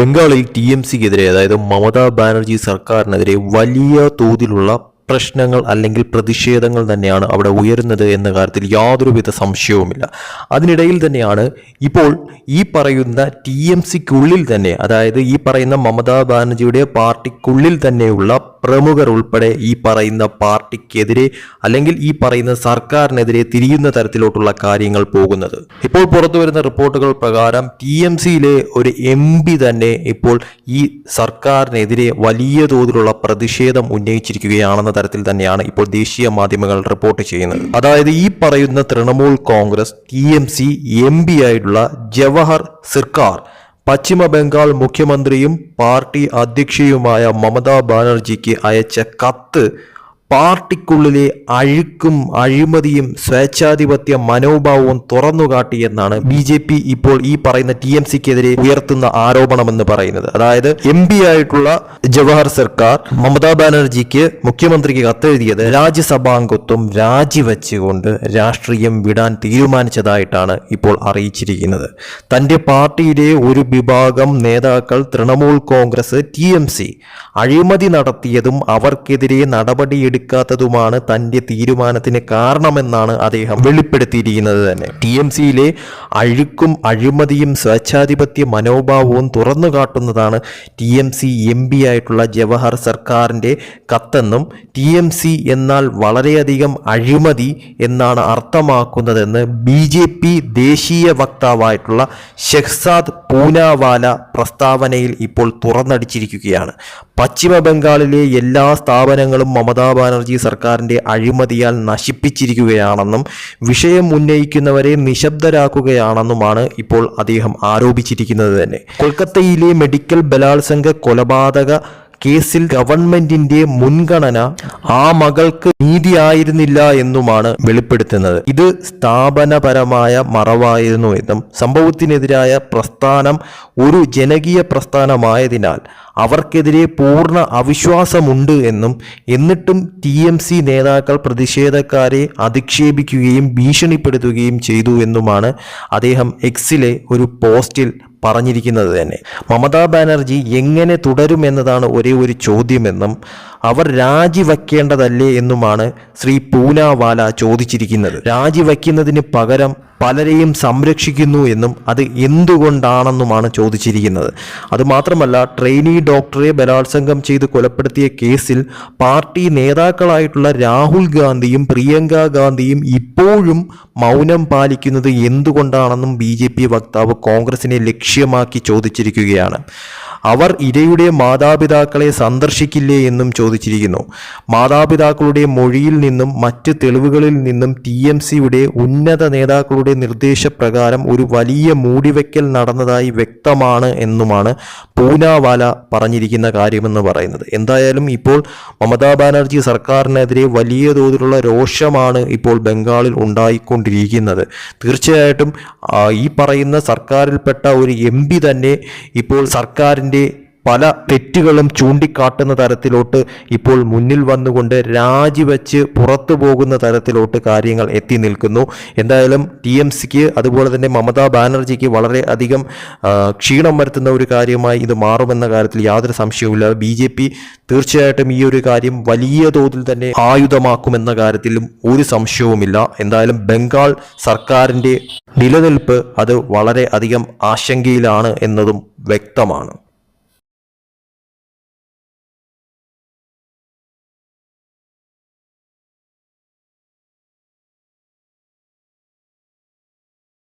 ബംഗാളിൽ T M സിക്കെതിരെ അതായത് മമതാ ബാനർജി സർക്കാരിനെതിരെ വലിയ തോതിലുള്ള പ്രശ്നങ്ങൾ അല്ലെങ്കിൽ പ്രതിഷേധങ്ങൾ തന്നെയാണ് അവിടെ ഉയരുന്നത് എന്ന കാര്യത്തിൽ യാതൊരുവിധ സംശയവുമില്ല. അതിനിടയിൽ തന്നെയാണ് ഇപ്പോൾ ഈ പറയുന്ന ടി എം സിക്കുള്ളിൽ തന്നെ അതായത് ഈ പറയുന്ന മമതാ ബാനർജിയുടെ പാർട്ടിക്കുള്ളിൽ തന്നെയുള്ള പ്രമുഖർ ഉൾപ്പെടെ ഈ പറയുന്ന പാർട്ടിക്കെതിരെ അല്ലെങ്കിൽ ഈ പറയുന്ന സർക്കാരിനെതിരെ തിരിയുന്ന തരത്തിലോട്ടുള്ള കാര്യങ്ങൾ പോകുന്നത്. ഇപ്പോൾ പുറത്തു വരുന്ന റിപ്പോർട്ടുകൾ പ്രകാരം ടി എം സിയിലെ ഒരു എം പി തന്നെ ഇപ്പോൾ ഈ സർക്കാരിനെതിരെ വലിയ തോതിലുള്ള പ്രതിഷേധം ഉന്നയിച്ചിരിക്കുകയാണെന്ന തരത്തിൽ തന്നെയാണ് ഇപ്പോൾ ദേശീയ മാധ്യമങ്ങൾ റിപ്പോർട്ട് ചെയ്യുന്നത്. അതായത് ഈ പറയുന്ന Trinamool Congress T M C M P ആയിട്ടുള്ള ജവഹർ സിർക്കാർ പശ്ചിമ ബംഗാൾ മുഖ്യമന്ത്രിയും പാർട്ടി അധ്യക്ഷയുമായ മമതാ ബാനർജിക്ക് അയച്ച കത്ത് പാർട്ടിക്കുള്ളിലെ അഴുക്കും അഴിമതിയും സ്വേച്ഛാധിപത്യ മനോഭാവവും തുറന്നുകാട്ടിയെന്നാണ് ബി ജെ പി ഇപ്പോൾ ഈ പറയുന്ന ടി എം സിക്കെതിരെ ഉയർത്തുന്ന ആരോപണമെന്ന് പറയുന്നത്. അതായത് എം പി ആയിട്ടുള്ള ജവഹർ സർക്കാർ മമതാ ബാനർജിക്ക് മുഖ്യമന്ത്രിക്ക് കത്തെഴുതിയത് രാജ്യസഭാംഗത്വം രാജിവെച്ചുകൊണ്ട് രാഷ്ട്രീയം വിടാൻ തീരുമാനിച്ചതായിട്ടാണ് ഇപ്പോൾ അറിയിച്ചിരിക്കുന്നത്. തന്റെ പാർട്ടിയിലെ ഒരു വിഭാഗം നേതാക്കൾ Trinamool Congress T M C അഴിമതി നടത്തിയതും അവർക്കെതിരെ നടപടിയെടുക്കാത്തതുമാണ് തന്റെ തീരുമാനത്തിന് കാരണമെന്നാണ് അദ്ദേഹം വെളിപ്പെടുത്തിയിരിക്കുന്നത് തന്നെ. ടി എം സിയിലെ അഴുക്കും അഴിമതിയും സ്വേച്ഛാധിപത്യ മനോഭാവവും തുറന്നു കാട്ടുന്നതാണ് T M C M P ആയിട്ടുള്ള ജവഹർ സർക്കാരിന്റെ കത്തെന്നും ടി എം സി എന്നാൽ വളരെയധികം അഴിമതി എന്നാണ് അർത്ഥമാക്കുന്നതെന്ന് ബി ജെ പി ദേശീയ വക്താവായിട്ടുള്ള ഷെഹ്സാദ് പൂനാവാല പ്രസ്താവനയിൽ ഇപ്പോൾ തുറന്നടിച്ചിരിക്കുകയാണ്. പശ്ചിമ ബംഗാളിലെ എല്ലാ സ്ഥാപനങ്ങളും മമതാ ബാനർജി സർക്കാരിന്റെ അഴിമതിയാൽ നശിപ്പിച്ചിരിക്കുകയാണെന്നും വിഷയം ഉന്നയിക്കുന്നവരെ നിശബ്ദരാക്കുകയാണെന്നുമാണ് ഇപ്പോൾ അദ്ദേഹം ആരോപിച്ചിരിക്കുന്നത് തന്നെ. കൊൽക്കത്തയിലെ മെഡിക്കൽ ബലാത്സംഗ കൊലപാതക കേസിൽ ഗവൺമെന്റിന്റെ മുൻഗണന ആ മകൾക്ക് നീതിയായിരുന്നില്ല എന്നുമാണ് വെളിപ്പെടുത്തുന്നത്. ഇത് സ്ഥാപനപരമായ മറവായിരുന്നു എന്നും സംഭവത്തിനെതിരായ പ്രസ്ഥാനം ഒരു ജനകീയ പ്രസ്ഥാനമായതിനാൽ അവർക്കെതിരെ പൂർണ അവിശ്വാസമുണ്ട് എന്നും എന്നിട്ടും ടി എം സി നേതാക്കൾ പ്രതിഷേധക്കാരെ അധിക്ഷേപിക്കുകയും ഭീഷണിപ്പെടുത്തുകയും ചെയ്തു എന്നുമാണ് അദ്ദേഹം എക്സിലെ ഒരു പോസ്റ്റിൽ പറഞ്ഞിരിക്കുന്നത് തന്നെ. മമതാ ബാനർജി എങ്ങനെ തുടരുമെന്നതാണ് ഒരേ ഒരു ചോദ്യമെന്നും അവർ രാജിവെക്കേണ്ടതല്ലേ എന്നുമാണ് ശ്രീ പൂനാവാല ചോദിച്ചിരിക്കുന്നത്. രാജിവെക്കുന്നതിന് പകരം പലരെയും സംരക്ഷിക്കുന്നു എന്നും അത് എന്തുകൊണ്ടാണെന്നുമാണ് ചോദിച്ചിരിക്കുന്നത്. അതുമാത്രമല്ല ട്രെയിനി ഡോക്ടറെ ബലാത്സംഗം ചെയ്ത് കൊലപ്പെടുത്തിയ കേസിൽ പാർട്ടി നേതാക്കളായിട്ടുള്ള രാഹുൽ ഗാന്ധിയും പ്രിയങ്ക ഗാന്ധിയും ഇപ്പോഴും മൗനം പാലിക്കുന്നത് എന്തുകൊണ്ടാണെന്നും ബി വക്താവ് കോൺഗ്രസിനെ ലക്ഷ്യമാക്കി ചോദിച്ചിരിക്കുകയാണ്. അവർ ഇരയുടെ മാതാപിതാക്കളെ സന്ദർശിക്കില്ലേ എന്നും ചോദിച്ചിരിക്കുന്നു. മാതാപിതാക്കളുടെ മൊഴിയിൽ നിന്നും മറ്റ് തെളിവുകളിൽ നിന്നും ടി എം സിയുടെ ഉന്നത നേതാക്കളുടെ നിർദ്ദേശപ്രകാരം ഒരു വലിയ മൂടിവെക്കൽ നടന്നതായി വ്യക്തമാണ് എന്നുമാണ് പൂനാവാല പറഞ്ഞിരിക്കുന്ന കാര്യമെന്ന് പറയുന്നത്. എന്തായാലും ഇപ്പോൾ മമതാ ബാനർജി സർക്കാരിനെതിരെ വലിയ തോതിലുള്ള രോഷമാണ് ഇപ്പോൾ ബംഗാളിൽ ഉണ്ടായിക്കൊണ്ടിരിക്കുന്നത്. തീർച്ചയായിട്ടും ഈ പറയുന്ന സർക്കാരിൽപ്പെട്ട ഒരു എം തന്നെ ഇപ്പോൾ സർക്കാരിന്റെ പല തെറ്റുകളും ചൂണ്ടിക്കാട്ടുന്ന തരത്തിലോട്ട് ഇപ്പോൾ മുന്നിൽ വന്നുകൊണ്ട് രാജിവെച്ച് പുറത്തു പോകുന്ന തരത്തിലോട്ട് കാര്യങ്ങൾ എത്തി നിൽക്കുന്നു. എന്തായാലും ടി എം സിക്ക് അതുപോലെ തന്നെ മമതാ ബാനർജിക്ക് വളരെ അധികം ക്ഷീണം വരുത്തുന്ന ഒരു കാര്യമായി ഇത് മാറുമെന്ന കാര്യത്തിൽ യാതൊരു സംശയവുമില്ല. ബി ജെ പി തീർച്ചയായിട്ടും ഈ ഒരു കാര്യം വലിയ തോതിൽ തന്നെ ആയുധമാക്കുമെന്ന കാര്യത്തിലും ഒരു സംശയവുമില്ല. എന്തായാലും ബംഗാൾ സർക്കാരിന്റെ നിലനിൽപ്പ് അത് വളരെ അധികം ആശങ്കയിലാണ് എന്നതും വ്യക്തമാണ്.